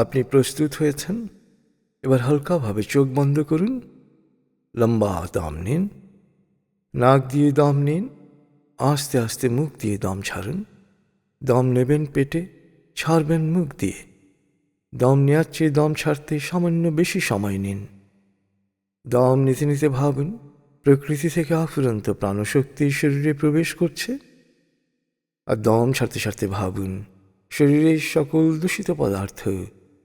আপনি প্রস্তুত হয়েছেন? এবার হালকাভাবে চোখ বন্ধ করুন। লম্বা দম নিন। নাক দিয়ে দম নিন। আস্তে আস্তে মুখ দিয়ে দম ছাড়ুন। দম নেবেন পেটে, ছাড়বেন মুখ দিয়ে। দম নেওয়ার চেয়ে দম ছাড়তে সামান্য বেশি সময় নিন। দম নিতে নিতে ভাবুন, প্রকৃতি থেকে আফুরন্ত প্রাণশক্তি শরীরে প্রবেশ করছে। আর দম ছাড়তে ছাড়তে ভাবুন, শরীরের সকল দূষিত পদার্থ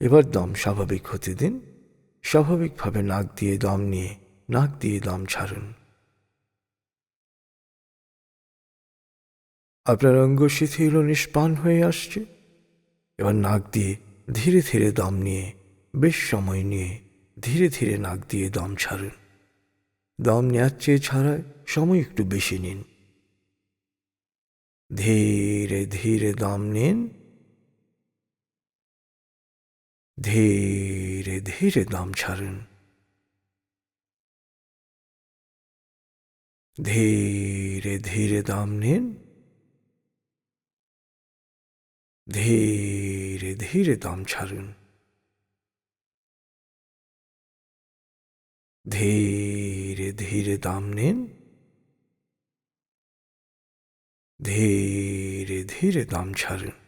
এবার দম স্বাভাবিক হতে দিন। স্বাভাবিকভাবে নাক দিয়ে দম নিয়ে নাক দিয়ে দম ছাড়ুন। আপনার অঙ্গ শিথিল নিষ্পান হয়ে আসছে। এবার নাক দিয়ে ধীরে ধীরে দম নিয়ে, বেশ সময় নিয়ে ধীরে ধীরে নাক দিয়ে দম ছাড়ুন। দম নেওয়ার চেয়ে ছাড়ায় সময় একটু বেশি নিন। ধীরে ধীরে দম নিন। ধীরে ধীরে দম ছাড়ুন। ধীরে ধীরে দম নিন। ধীরে ধীরে দম ছাড়ুন। ধীরে ধীরে দম নিন। ধীরে ধীরে দম ছাড়ুন।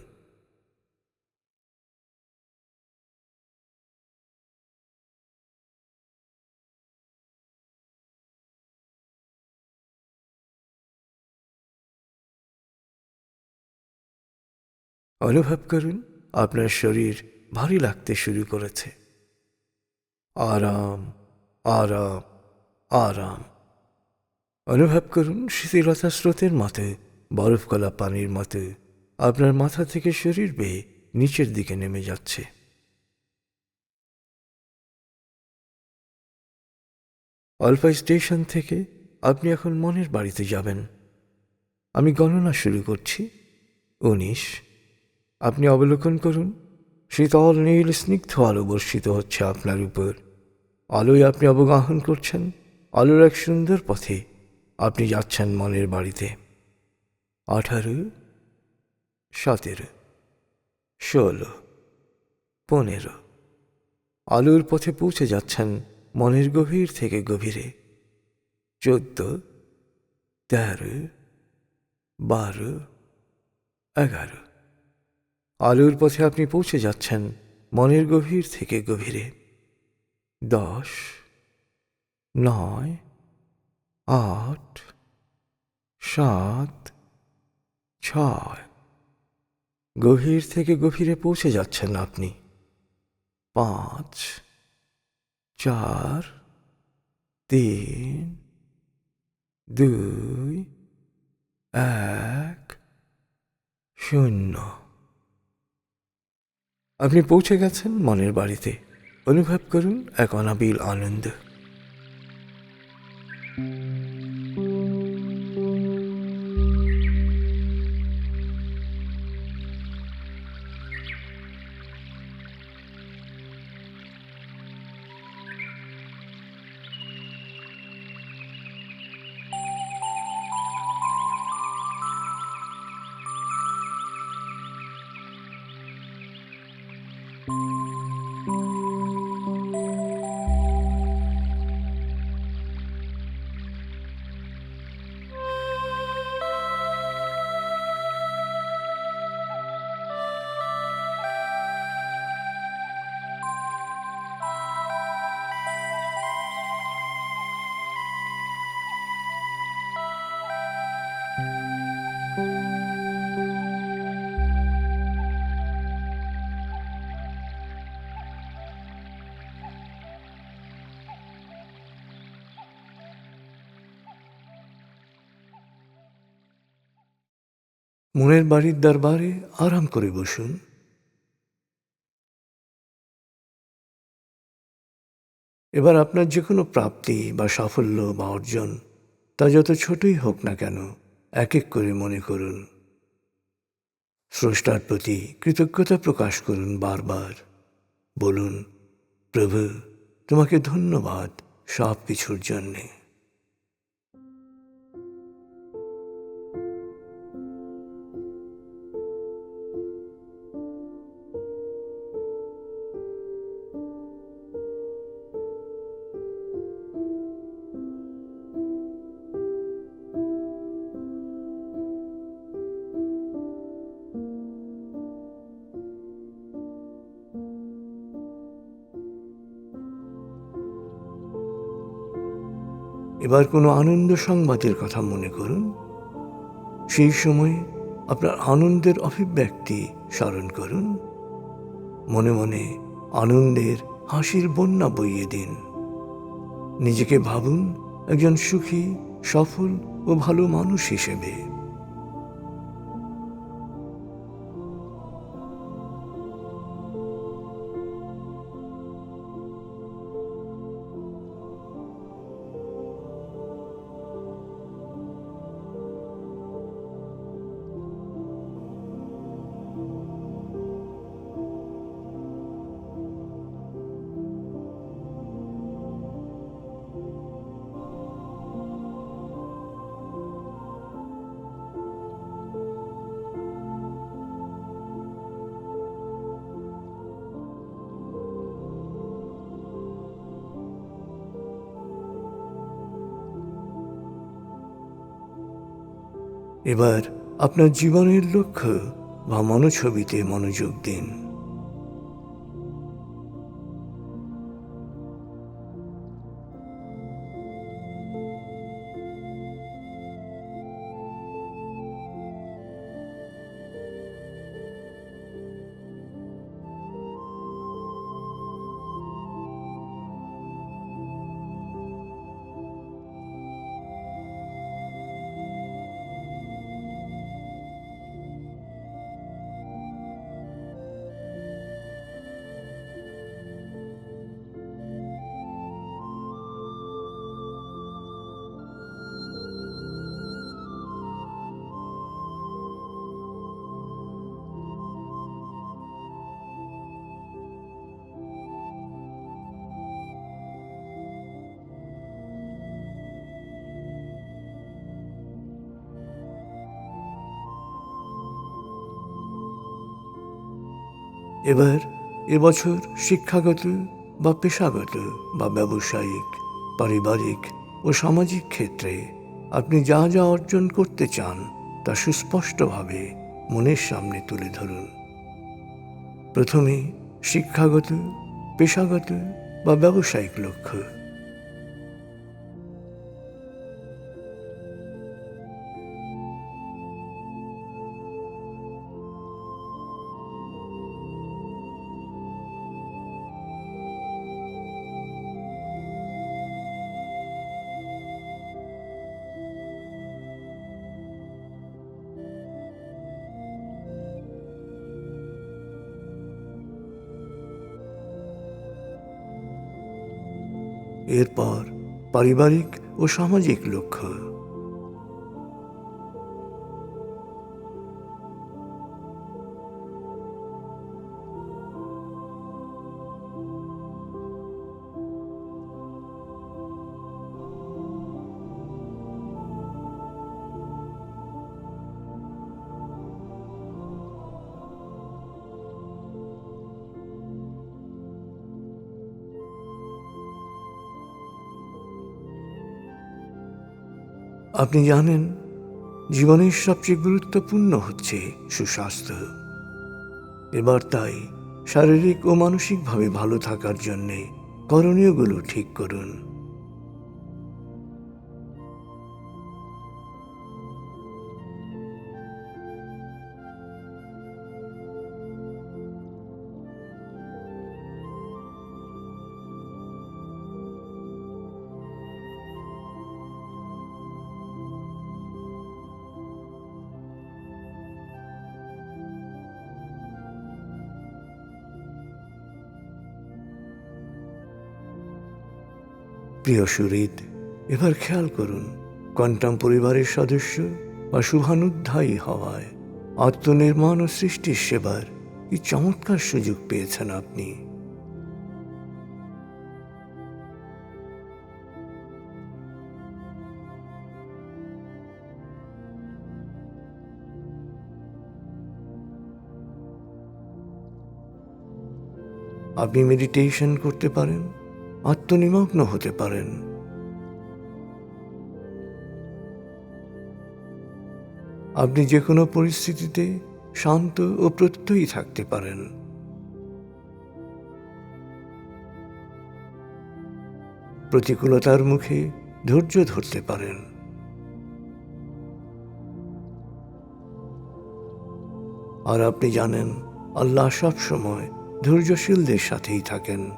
অনুভব করুন, আপনার শরীর ভারী লাগতে শুরু করেছে। আরাম আরাম আরাম। অনুভব করুন, শিথিলতা স্রোতের মতো বরফ গলা পানির মতো, আপনার মাথা থেকে শরীর বেয়ে নিচের দিকে নেমে যাচ্ছে। অল্পা স্টেশন থেকে আপনি এখন মনের বাড়িতে যাবেন। আমি গণনা শুরু করছি। উনিশ আপনি অবলোকন করুন। শীতল নীল স্নিগ্ধ আলো বর্ষিত হচ্ছে আপনার উপর। আলোয় আপনি অবগাহন করছেন। আলোর এক সুন্দর পথে আপনি যাচ্ছেন মনের বাড়িতে। আঠারো, সতেরো, ষোলো, পনেরো। আলোর পথে পৌঁছে যাচ্ছেন মনের গভীর থেকে গভীরে। চোদ্দ, তেরো, বারো, এগারো। আলোর পথে আপনি পৌঁছে যাচ্ছেন মনের গভীর থেকে গভীরে। দশ, নয়, আট, সাত, ছয়। গভীর থেকে গভীরে পৌঁছে যাচ্ছেন আপনি। পাঁচ, চার, তিন, দুই, এক, শূন্য। আপনি পৌঁছে গেছেন মনের বাড়িতে। অনুভব করুন এক অনাবিল আনন্দ। মনের বাড়ির দরবারে আরাম করে বসুন। এবার আপনার যে কোনো প্রাপ্তি বা সাফল্য বা অর্জন, তা যত ছোটই হোক না কেন এক এক করে মনে করুন। স্রষ্টার প্রতি কৃতজ্ঞতা প্রকাশ করুন বারবার। বলুন, প্রভু, তোমাকে ধন্যবাদ সব কিছুর জন্যে। এবার কোনো আনন্দ সংবাদের কথা মনে করুন। সেই সময় আপনার আনন্দের অভিব্যক্তি স্মরণ করুন। মনে মনে আনন্দের হাসির বন্যা বইয়ে দিন। নিজেকে ভাবুন, একজন সুখী, সফল ও ভালো মানুষ হিসেবে। এবার আপনার জীবনের লক্ষ্য বা মনোছবিতে মনোযোগ দিন। এবার এবছর শিক্ষাগত বা পেশাগত বা ব্যবসায়িক, পারিবারিক ও সামাজিক ক্ষেত্রে আপনি যা যা অর্জন করতে চান তা সুস্পষ্টভাবে মনের সামনে তুলে ধরুন। প্রথমে শিক্ষাগত, পেশাগত বা ব্যবসায়িক লক্ষ্য। এরপর পারিবারিক ও সামাজিক লক্ষ্য। আপনি জানেন, জীবনের সবচেয়ে গুরুত্বপূর্ণ হচ্ছে সুস্বাস্থ্য। এবার তাই শারীরিক ও মানসিকভাবে ভালো থাকার জন্যে করণীয়গুলো ঠিক করুন। প্রিয় সুরিদ এবার খেয়াল করুন, কোয়ান্টাম পরিবারের সদস্য বা শুভানুধ্যায়ী হওয়ায় আত্মনির্মাণ ও সৃষ্টির সেবার কি চমৎকার সুযোগ পেয়েছেন আপনি? আপনি মেডিটেশন করতে পারেন আত্মনিমগ্ন হতে পারেন। আপনি যে কোনো পরিস্থিতিতে শান্ত ও প্রত্যয়ী থাকতে পারেন। প্রতিকূলতার মুখে ধৈর্য ধরতে পারেন। আর আপনি জানেন, আল্লাহ সব সময় ধৈর্যশীলদের সাথেই থাকেন।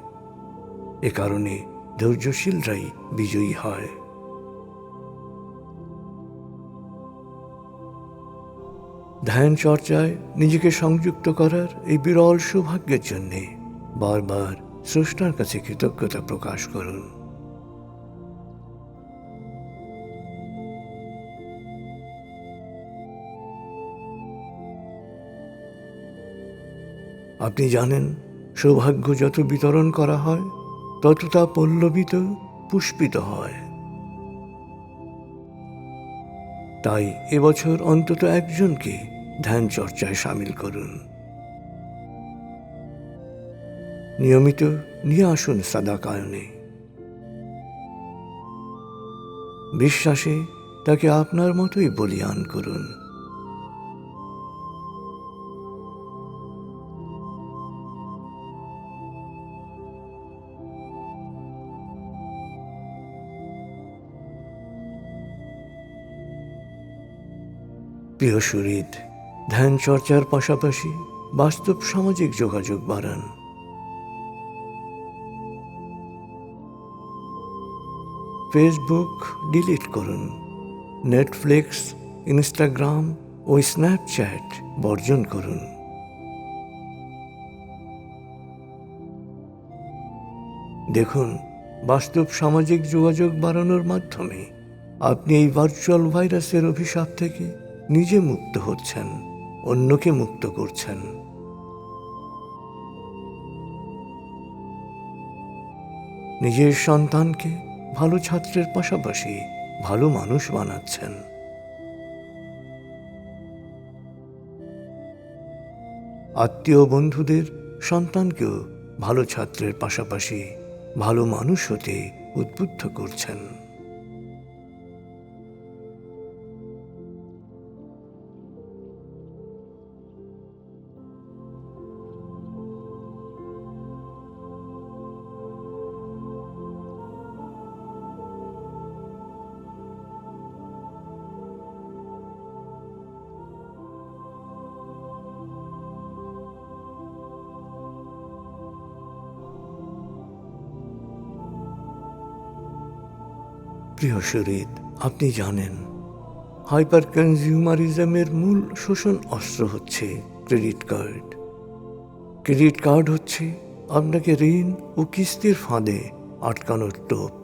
এ কারণে ধৈর্যশীলরাই বিজয়ী হয়। ধ্যান চর্চায় নিজেকে সংযুক্ত করার এই বিরল সৌভাগ্যের জন্যে বারবার স্রষ্টার কাছে কৃতজ্ঞতা প্রকাশ করুন। আপনি জানেন, সৌভাগ্য যত বিতরণ করা হয় তত তা পল্লবিত, পুষ্পিত হয়। তাই এবছর অন্তত একজনকে ধ্যান চর্চায় সামিল করুন। নিয়মিত নিয়ে আসুন সাদাকায়নে। বিশ্বাসে তাকে আপনার মতোই বলিয়ান করুন। প্রিয় সুরিদ ধ্যান চর্চার পাশাপাশি বাস্তব সামাজিক যোগাযোগ বাড়ান। ফেসবুক ডিলিট করুন। নেটফ্লিক্স ইনস্টাগ্রাম ও স্ন্যাপচ্যাট বর্জন করুন। দেখুন, বাস্তব সামাজিক যোগাযোগ বাড়ানোর মাধ্যমে আপনি এই ভার্চুয়াল ভাইরাসের অভিশাপ থেকে নিজে মুক্ত হচ্ছেন, অন্যকে মুক্ত করছেন। নিজের সন্তানকে ভালো ছাত্রের পাশাপাশি ভালো মানুষ বানাচ্ছেন। আত্মীয় বন্ধুদের সন্তানকেও ভালো ছাত্রের পাশাপাশি ভালো মানুষ হতে উদ্বুদ্ধ করছেন। প্রিয় শরীর, আপনি জানেন হাইপার কনজিউমারিজমের মূল শোষণ অস্ত্র হচ্ছে ক্রেডিট কার্ড। ক্রেডিট কার্ড হচ্ছে আপনাকে ঋণ ও কিস্তির ফাঁদে আটকানোর টোপ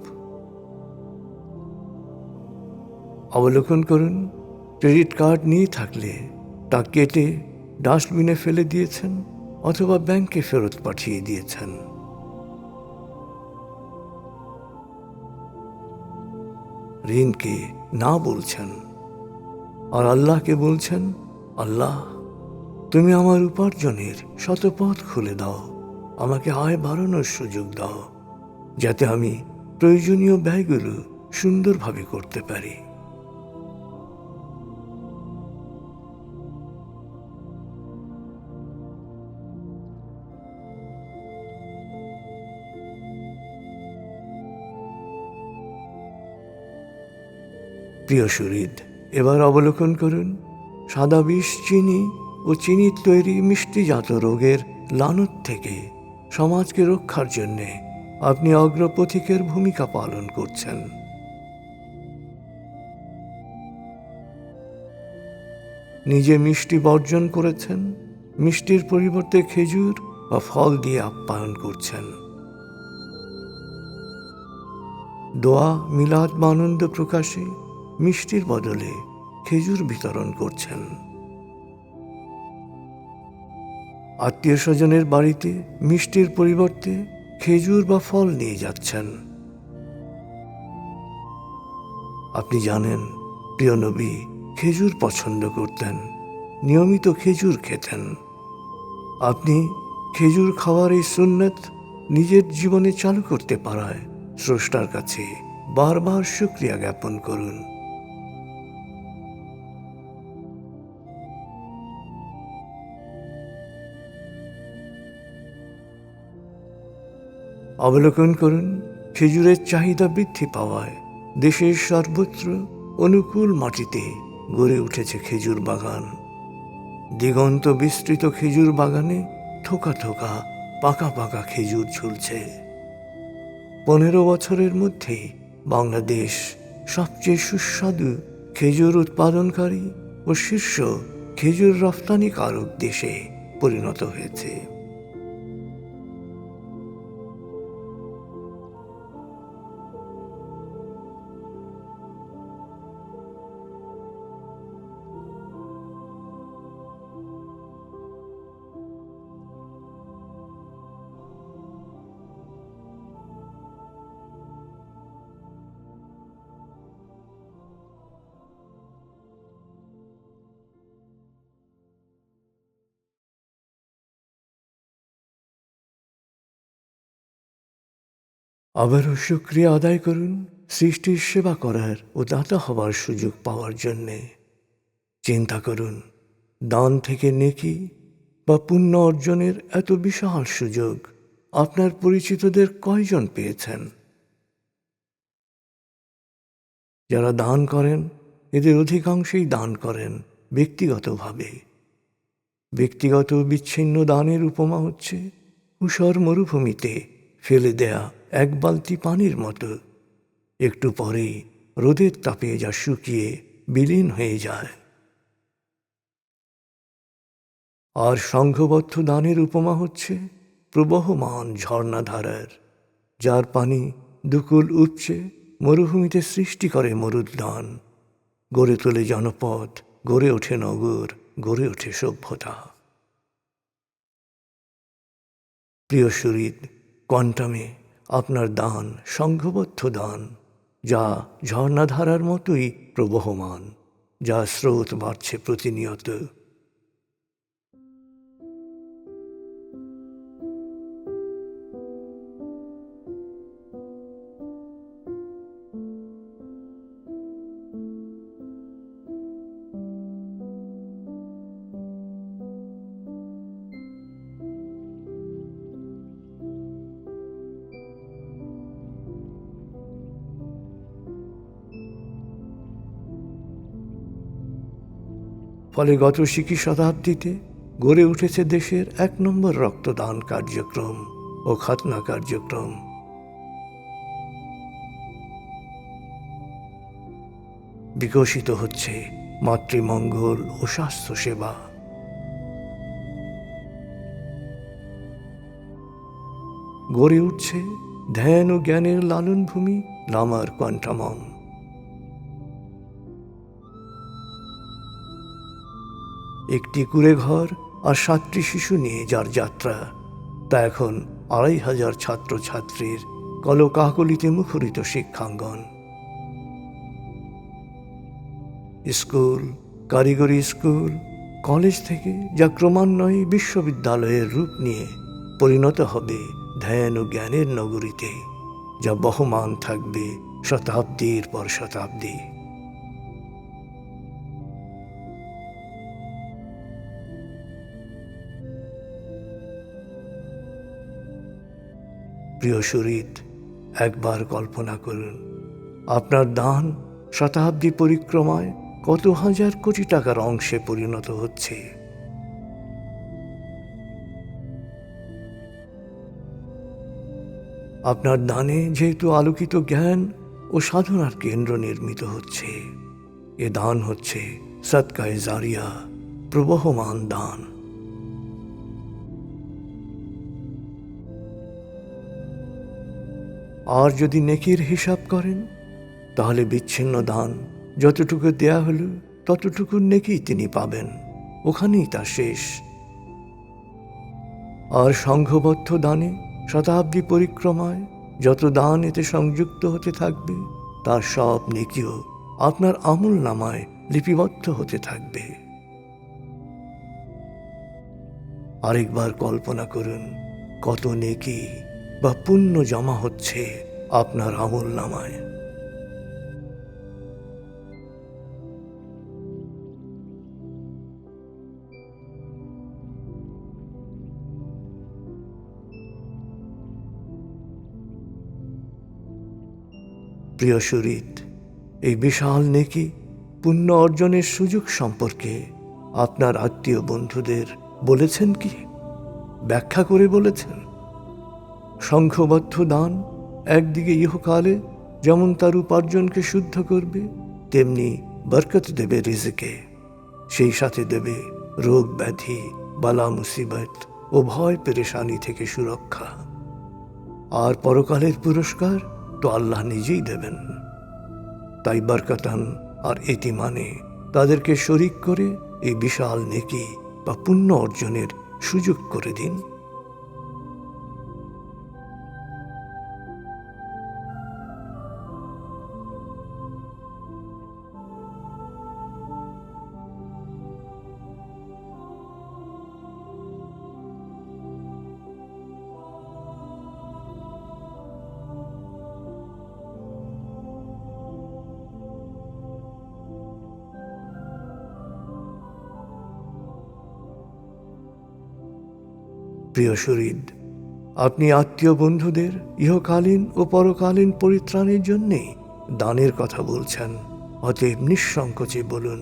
অবলোকন করুন, ক্রেডিট কার্ড নিয়ে থাকলে তা কেটে ডাস্টবিনে ফেলে দিয়েছেন অথবা ব্যাংকে ফেরত পাঠিয়ে দিয়েছেন। ঋণকে না বলছেন। আর আল্লাহকে বলছেন, আল্লাহ, তুমি আমার উপার্জনের শতপথ খুলে দাও। আমাকে আয় বাড়ানোর সুযোগ দাও, যাতে আমি প্রয়োজনীয় ব্যয়গুলো সুন্দরভাবে করতে পারি। প্রিয় সুরিদ এবার অবলোকন করুন। সাদা বিষ চিনি ও চিনির তৈরি মিষ্টিজাত রোগের লানত থেকে সমাজকে রক্ষার জন্যে আপনি অগ্রপথিকের ভূমিকা পালন করছেন। নিজে মিষ্টি বর্জন করেছেন, মিষ্টির পরিবর্তে খেজুর বা ফল দিয়ে আপ্যায়ন করছেন। দোয়া মিলাদ বা আনন্দ প্রকাশে মিষ্টির বদলে খেজুর বিতরণ করছেন। আত্মীয় স্বজনের বাড়িতে মিষ্টির পরিবর্তে খেজুর বা ফল নিয়ে যাচ্ছেন। আপনি জানেন, প্রিয় নবী খেজুর পছন্দ করতেন, নিয়মিত খেজুর খেতেন। আপনি খেজুর খাওয়ার এই সুন্নত নিজের জীবনে চালু করতে পারায়, স্রষ্টার কাছে বারবার শুক্রিয়া জ্ঞাপন করুন। অবলোকন করুন, খেজুরের চাহিদা বৃদ্ধি পাওয়ায় দেশের সর্বত্র অনুকূল মাটিতে গড়ে উঠেছে খেজুর বাগান। দিগন্ত বিস্তৃত খেজুর বাগানে থোকা থোকা, পাকা পাকা খেজুর ঝুলছে। পনেরো বছরের মধ্যে বাংলাদেশ সবচেয়ে সুস্বাদু খেজুর উৎপাদনকারী ও শীর্ষ খেজুর রপ্তানিকারক দেশে পরিণত হয়েছে। আবারও সুক্রিয়া আদায় করুন সৃষ্টির সেবা করার ও দাতা হওয়ার সুযোগ পাওয়ার জন্যে। চিন্তা করুন, দান থেকে নেকি বা পুণ্য অর্জনের এত বিশাল সুযোগ আপনার পরিচিতদের কয়জন পেয়েছেন? যারা দান করেন, এদের অধিকাংশই দান করেন ব্যক্তিগতভাবে। ব্যক্তিগত বিচ্ছিন্ন দানের উপমা হচ্ছে উষর মরুভূমিতে ফেলে দেয়া এক বালতি পানির মতো। একটু পরেই রোদের তাপে যা শুকিয়ে বিলীন হয়ে যায়। আর সংঘবদ্ধ দানের উপমা হচ্ছে প্রবহমান ঝর্ণাধারার, যার পানি দুকুল উপচে মরুভূমিতে সৃষ্টি করে মরুদ্যান গড়ে তোলে জনপদ গড়ে ওঠে নগর, গড়ে ওঠে সভ্যতা। প্রিয় শরীর, কোয়ান্টামে আপনার দান সংঘবদ্ধ দান যা ঝর্ণাধারার মতোই প্রবহমান যা স্রোত বাড়ছে প্রতিনিয়ত। ফলে গত শিকি শতাব্দীতে গড়ে উঠেছে দেশের এক নম্বর রক্তদান কার্যক্রম ও খাতনা কার্যক্রম। বিকশিত হচ্ছে মাতৃমঙ্গল ও স্বাস্থ্যসেবা। গড়ে উঠছে ধ্যান ও জ্ঞানের লালন ভূমি লামার কোয়ান্টামম একটি কুড়ে ঘর আর সাতটি শিশু নিয়ে যার যাত্রা। তা এখন আড়াই হাজার ছাত্র ছাত্রীর কলকাকলিতে মুখরিত শিক্ষাঙ্গন। স্কুল, কারিগরি স্কুল, কলেজ থেকে যা ক্রমান্বয়ে বিশ্ববিদ্যালয়ের রূপ নিয়ে পরিণত হবে ধ্যান ও জ্ঞানের নগরীতে, যা বহমান থাকবে শতাব্দীর পর শতাব্দী। প্রিয় সুরিত একবার কল্পনা করুন, আপনার দান শতাব্দী পরিক্রমায় কত হাজার কোটি টাকার অংশে পরিণত হচ্ছে। আপনার দানে যেহেতু আলোকিত জ্ঞান ও সাধনার কেন্দ্র নির্মিত হচ্ছে, এ দান হচ্ছে সৎকায় জারিয়া প্রবহমান দান। আর যদি নেকির হিসাব করেন, তাহলে বিচ্ছিন্ন দান যতটুকু দেয়া হলো, ততটুকু নেকি তিনি পাবেন। ওখানেই তা শেষ। আর সংঘবদ্ধ দানে শতাব্দী পরিক্রমায় যত দান এতে সংযুক্ত হতে থাকবে, তার সব নেকিও আপনার আমল নামায় লিপিবদ্ধ হতে থাকবে। আরেকবার কল্পনা করুন, কত নেকি বা পুণ্য জমা হচ্ছে আপনার আমল নামায়। প্রিয় সুরিত এই বিশাল নেকি পুণ্য অর্জনের সুযোগ সম্পর্কে আপনার আত্মীয় বন্ধুদের বলেছেন কি? ব্যাখ্যা করে বলেছেন? সংঘবদ্ধ দান একদিকে ইহকালে যেমন তার উপার্জনকে শুদ্ধ করবে, তেমনি বরকত দেবে রিজিকে। সেই সাথে দেবে রোগ ব্যাধি, বালা মুসিবত ও ভয় পেরেশানি থেকে সুরক্ষা। আর পরকালের পুরস্কার তো আল্লাহ নিজেই দেবেন। তাই বরকতান আর এতিমানে তাদেরকে শরিক করে এই বিশাল নেকি বা পুণ্য অর্জনের সুযোগ করে দিন। প্রিয় শরীর, আপনি আত্মীয় বন্ধুদের ইহকালীন ও পরকালীন পরিত্রাণের জন্যে দানের কথা বলছেন, অতএব নিঃসংকোচে বলুন।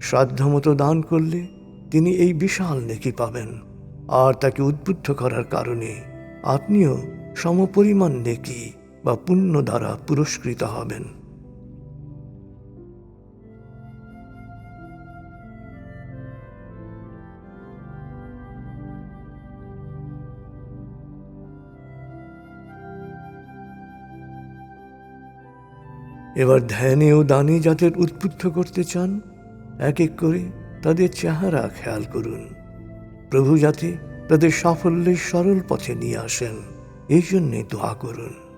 সাধ্যমতো দান করলে তিনি এই বিশাল নেকি পাবেন। আর তাকে উদ্বুদ্ধ করার কারণে আপনিও সমপরিমাণ নেকি বা পুণ্য দ্বারা পুরস্কৃত হবেন। এবার ধ্যানে ও দানে যাদের উদ্বুদ্ধ করতে চান, এক এক করে তাদের চেহারা খেয়াল করুন। প্রভু যাতে তাদের সাফল্যের সরল পথে নিয়ে আসেন। এই জন্যে দোয়া করুন।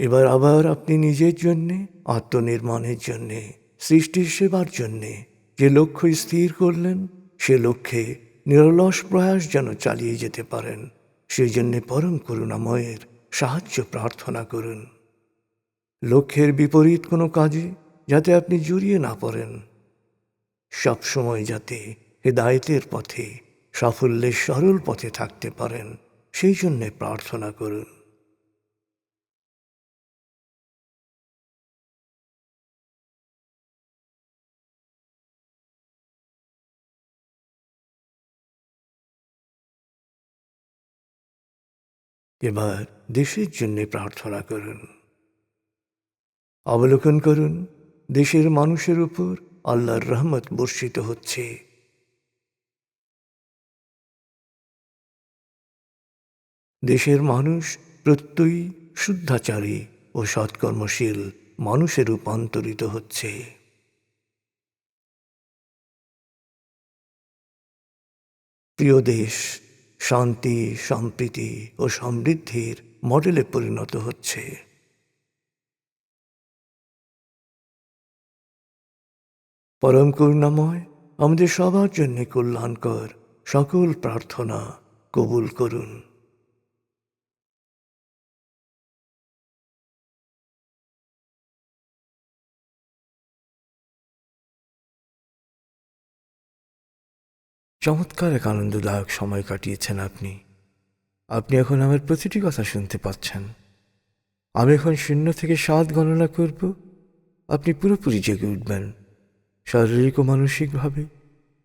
এবার আবার আপনি নিজের জন্যে, আত্মনির্মাণের জন্যে, সৃষ্টির সেবার জন্যে যে লক্ষ্য স্থির করলেন, সে লক্ষ্যে নিরলস প্রয়াস যেন চালিয়ে যেতে পারেন। সেই জন্যে পরম করুণাময়ের সাহায্য প্রার্থনা করুন। লক্ষ্যের বিপরীত কোনো কাজে যাতে আপনি জড়িয়ে না পড়েন। সবসময় যাতে হেদায়েতের পথে, সাফল্যের সরল পথে থাকতে পারেন, সেই জন্যে প্রার্থনা করুন। এবার দেশের জন্য প্রার্থনা করুন। অবলোকন করুন, দেশের মানুষের উপর আল্লাহর রহমত বর্ষিত হচ্ছে। দেশের মানুষ প্রত্যয়ী, শুদ্ধাচারী ও সৎকর্মশীল মানুষে রূপান্তরিত হচ্ছে। প্রিয় দেশ শান্তি, সম্প্রীতি ও সমৃদ্ধির মডেলে পরিণত হচ্ছে। পরম করুণাময়, আমাদের সবার জন্য কল্যাণকর সকল প্রার্থনা কবুল করুন। চমৎকার এক আনন্দদায়ক সময় কাটিয়েছেন আপনি। আপনি এখন আমার প্রতিটি কথা শুনতে পাচ্ছেন। আমি এখন শূন্য থেকে সাত গণনা করব। আপনি পুরোপুরি জেগে উঠবেন। শারীরিক ও মানসিকভাবে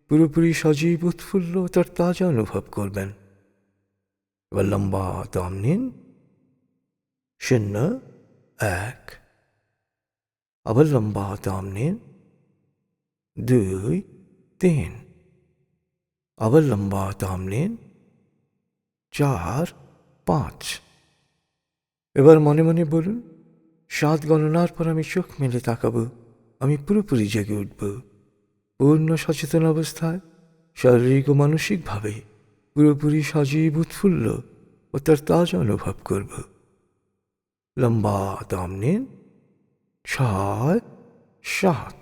পুরোপুরি সজীব, উৎফুল্ল, তার তাজা অনুভব করবেন। এবার লম্বা দম নিন। শূন্য, এক। আবার লম্বা দম নিন। দুই, তিন। আবার লম্বা দম নিন চার পাঁচ এবার মনে মনে বলুন সাত গণনার পর আমি চোখ মেলে তাকাবো আমি পুরোপুরি জেগে উঠব পূর্ণ সচেতন অবস্থায় শারীরিক ও মানসিকভাবে পুরোপুরি সজীব উৎফুল্ল ও তার তাজা অনুভব করব লম্বা দম নিন ছয় সাত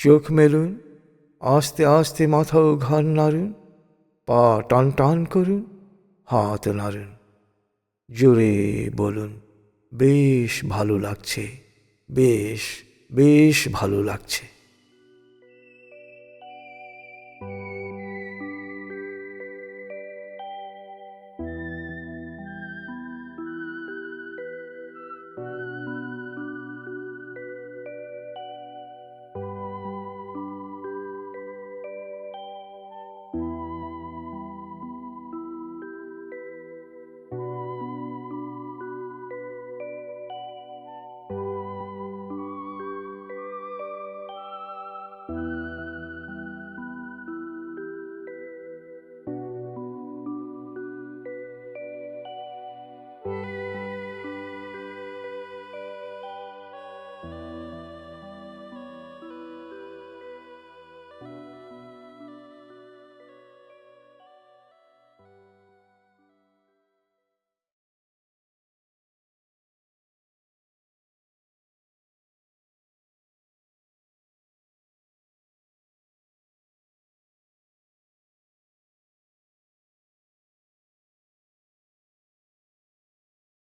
চোখ মেলুন আস্তে আস্তে মাথা ও নাড়ুন, পা টান টান করুন, হাত নাড়ুন। জোরে বলুন, বেশ ভালো লাগছে, বেশ বেশ ভালো লাগছে।